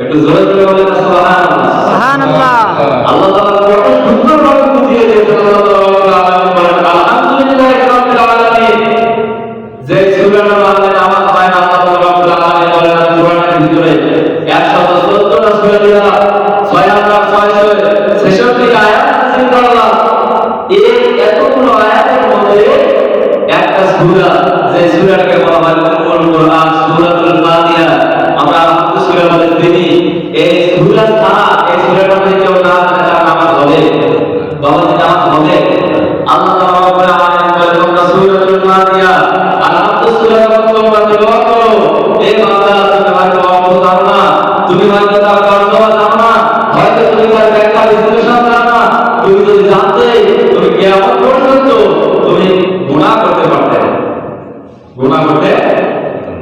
একটু জোরে জোরে বলেন সুবহানাল্লাহ। সুবহানাল্লাহ। আল্লাহ তাআলা কত সুন্দরভাবে বুঝিয়ে এতগুলো আয়াতের মধ্যে একটা সূরা যে সূরাটাকে বলা হয় উম্মুল কোরআন সূরাতুল ফাতিহা। আমরা আলহামদুলিল্লাহ সূরা বলে তিনি এই সূরা ছাড়া এই সূরাটা যদি কেউ না জানে তার নামাজ হবে? বাবা নামাজ হবে? আল্লাহ তাআলা গুনাহ করতে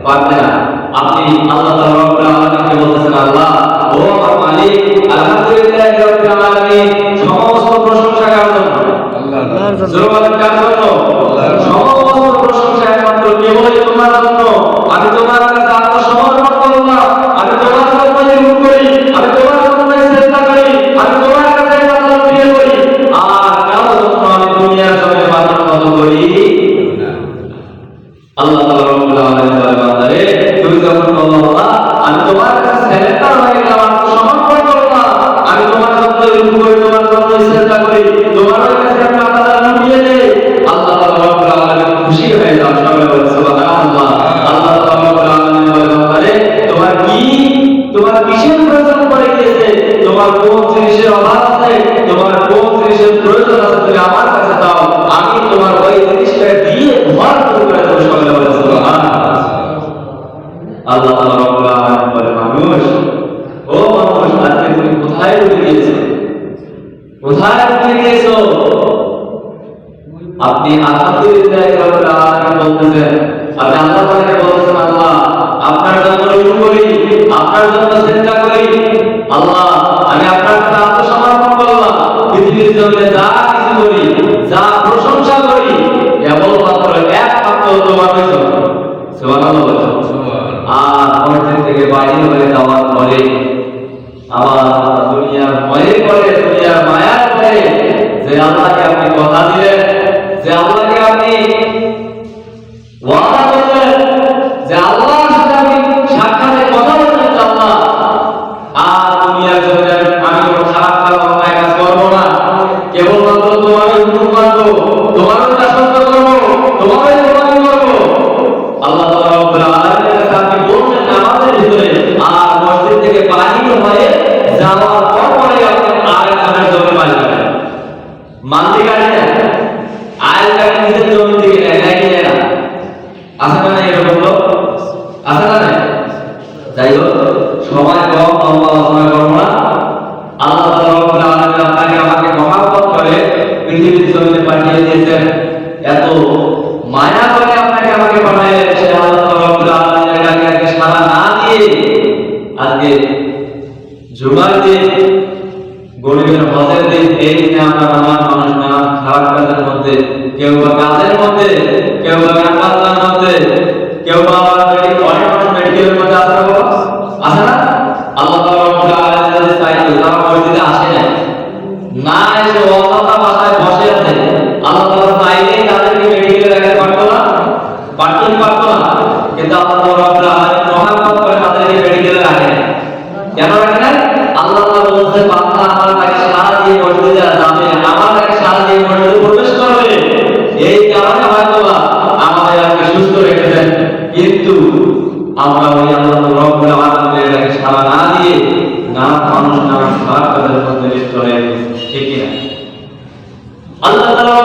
পারবে না। আপনি আল্লাহ আলামিনকে বলতেছেন আল্লাহ ও আমার মালিক আলহামদুলিল্লাহ সমস্ত প্রশংসা কার জন্য? আল্লাহর বলে বান্দারে তুমি যখন বলল আল্লাহ আমি তোমার কাছে সারেন্ডার হয়ে গেলাম আত্মসমর্পণ মানুষ। ও মানুষ আজকে তুমি কোথায় ডুবে গিয়েছো? কোথায় ডুবে গিয়েছো? আপনি আলহামদুলিল্লাহ রাব্বুল আলামিন বলতেছেন আপনি আল্লাহ তাআলাকে বলতেছেন আল্লাহ আপনার জন্য রুকু করি আপনার জন্য চিন্তা করি। আল্লাহ আমি আপনার কাছে আত্মসমর্পণ করলাম পৃথিবীর জন্য যা কিছু করি যা প্রশংসা করি কেবলমাত্র একমাত্র তোমার জন্য সুবহানাল্লাহ। আর মসজিদ থেকে বাইরে দুনিয়ার ভয়ে করে দুনিয়ার মায়ার করে যে আল্লাহকে আপনি কথা দিলেন, যে আল্লাহকে আপনি ওয়াদা মালিক আছে না। আরেকজন নিজের জমি থেকে নেয় নেয় না আছে না এরকম লোক? আছে না যাই হোক, সময় কম লম্বা আলোচনা না আল্লাহ রব্বুল আপনাকে আমাকে মহাব্বত করে পৃথিবীর জমিনে পাঠিয়ে দিয়েছেন। এত মায়া করে আপনাকে আমাকে বানাইলেন সে আল্লাহ আলামিনের ডাকে না দিয়ে আজকে জুমার দিন গরিবের হজের দিন এই দিনে আমরা নামাজ মানুষ নামাজ খারাপ কাজের মধ্যে, কেউ বা কাজের মধ্যে, কেউ বা বাজনার মধ্যে, কেউ বা অনেক মানুষ মেডিকেলের মধ্যে আছে না আল্লাহ মসজিদে আসে না না এসে বাসায় বসে আছে, আল্লাহ চাইলেই তাদেরকে মেডিকেলে রাখতে পারতো না পারতো না কিন্তু আল্লাহ আমরা ওই আল্লাহ রব্বুল আলামিনের ডাকে সাড়া না দিয়ে না মানুষ না কাজের মধ্যে লিপ্ত হয়ে ঠিক আল্লাহ তাআলা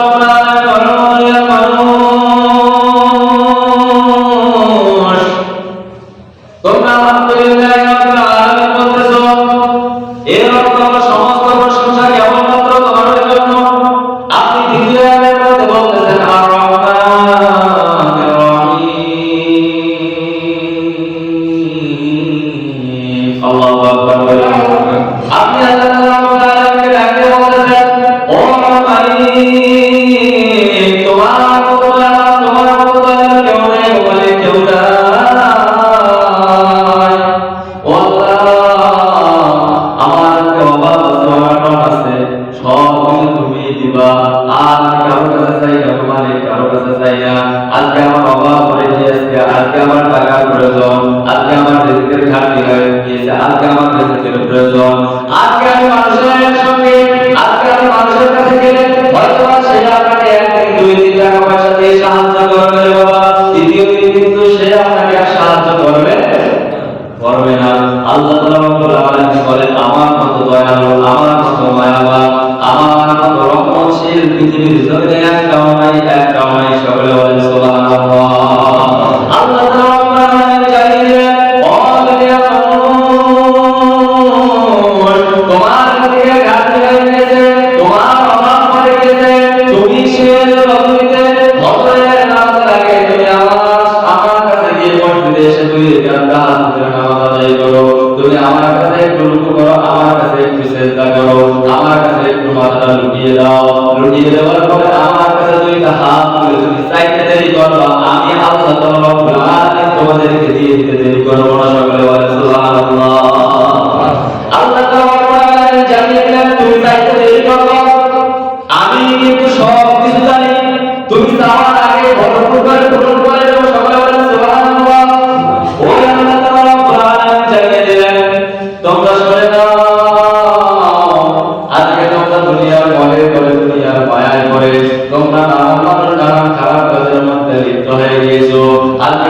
আজকে ঘাটতি হয়ে গিয়েছে আজকে আমার রিজিকের প্রয়োজন। আজকে আমি মানুষের সঙ্গে আজকে আমি মানুষের কাছে গেলে হয়তো সে আপনাকে একদিন দুই দিন টাকা পয়সা দিয়ে সাহায্য করবে বাবা। দ্বিতীয় দিন কিন্তু সে আপনাকে আর সাহায্য করবে করবে না। আল্লাহ তাআলা রব্বুল আলামিন বলেন, আমার মতো দয়ালু, আমার মতো মায়াবান, আমার মতো রহমতশীল পৃথিবীর জমিনে একটাও নাই একটাও নাই সকলে বলেন সুবহানাল্লাহ। আল্লাহ তাআলা সেজদা করো, আমার কাছে একটু মাথাটা লুটিয়ে দাও। লুটিয়ে দেওয়ার পরে আমার কাছে দুইটা হাত তুলে তুমি চাইতে দেরি করবা আমি আল্লাহ তোমাদেরকে দিয়ে দিতে দেরি করব না সকলে।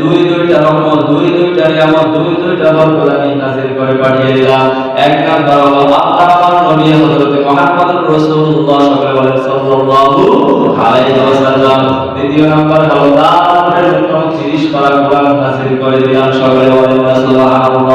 দুই দুইটা রহমত, দুই দুইটা নিয়ামত, দুই দুইটা বরকত আমি নাজিল করে পাঠিয়ে দিলাম। এক নাম্বার হলো আল্লাহ নবী হযরত মুহাম্মদ রাসূলুল্লাহ সাল্লাল্লাহু আলাইহি ওয়াসাল্লাম। দ্বিতীয় নাম্বার হলো তার জন্য 30 পারা কোরআন নাজিল করে দিলাম সকলে বলেন, সুবহানাল্লাহ।